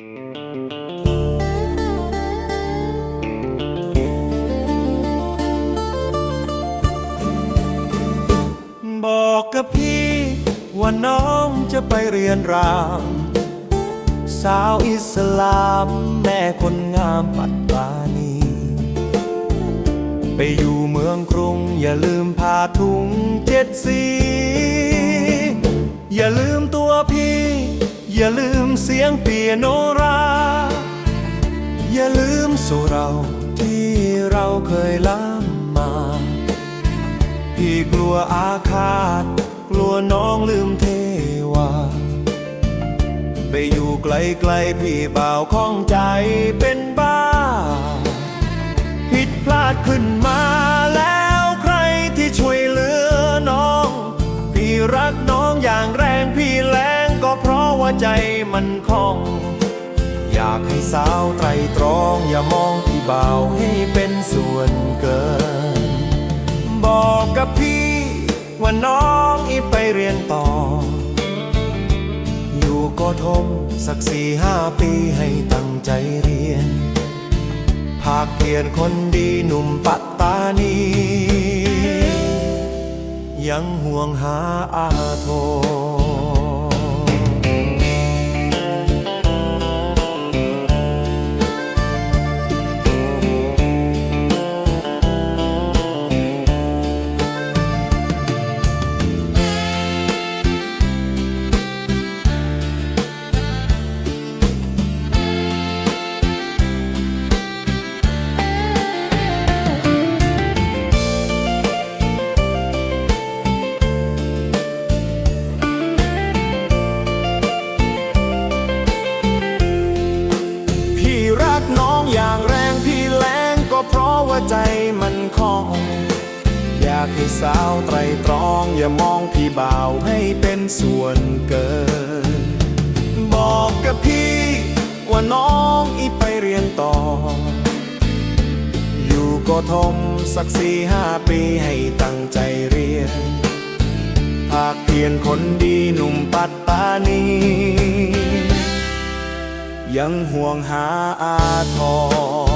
บอกกับพี่ ว่าน้องจะไปเรียนราม สาวอิสลามแม่คนงามปัตตานี ไปอยู่เมืองกรุง อย่าลืมพาถุงเจ็ดสี อย่าลืมตัว อย่าลืมเสียงเปียโนรา อย่าลืมสู่เราที่เราเคยล้ำมา พี่กลัวอาฆาต กลัวน้องลืมเทวา ไปอยู่ไกลๆพี่เบาวข้องใจเป็นบ้า ผิดพลาดขึ้นมาแล้วใครที่ช่วยเหลือน้อง พี่รักน้อง ใจมันคล่อง อยากให้สาวไตรตรองอย่ามองพี่บ่าวให้เป็นส่วนเกิน บอกกับพี่ว่าน้องอีไปเรียนต่อ อยู่ก็ทมสักสี่ห้าปีให้ตั้งใจเรียน ภาคเพียรคนดีหนุ่มปัตตานียังห่วงหาอาโท ใจมันคองอยากให้สาวไตรตรอง อย่ามองพี่บ่าวให้เป็นส่วนเกิน บอกกับพี่ว่าน้องอีไปเรียนต่อ อยู่ก็ทมสักสี่ห้าปีให้ตั้งใจเรียนภาคเพียรคนดีหนุ่มปัตตานียังห่วงหาอาทร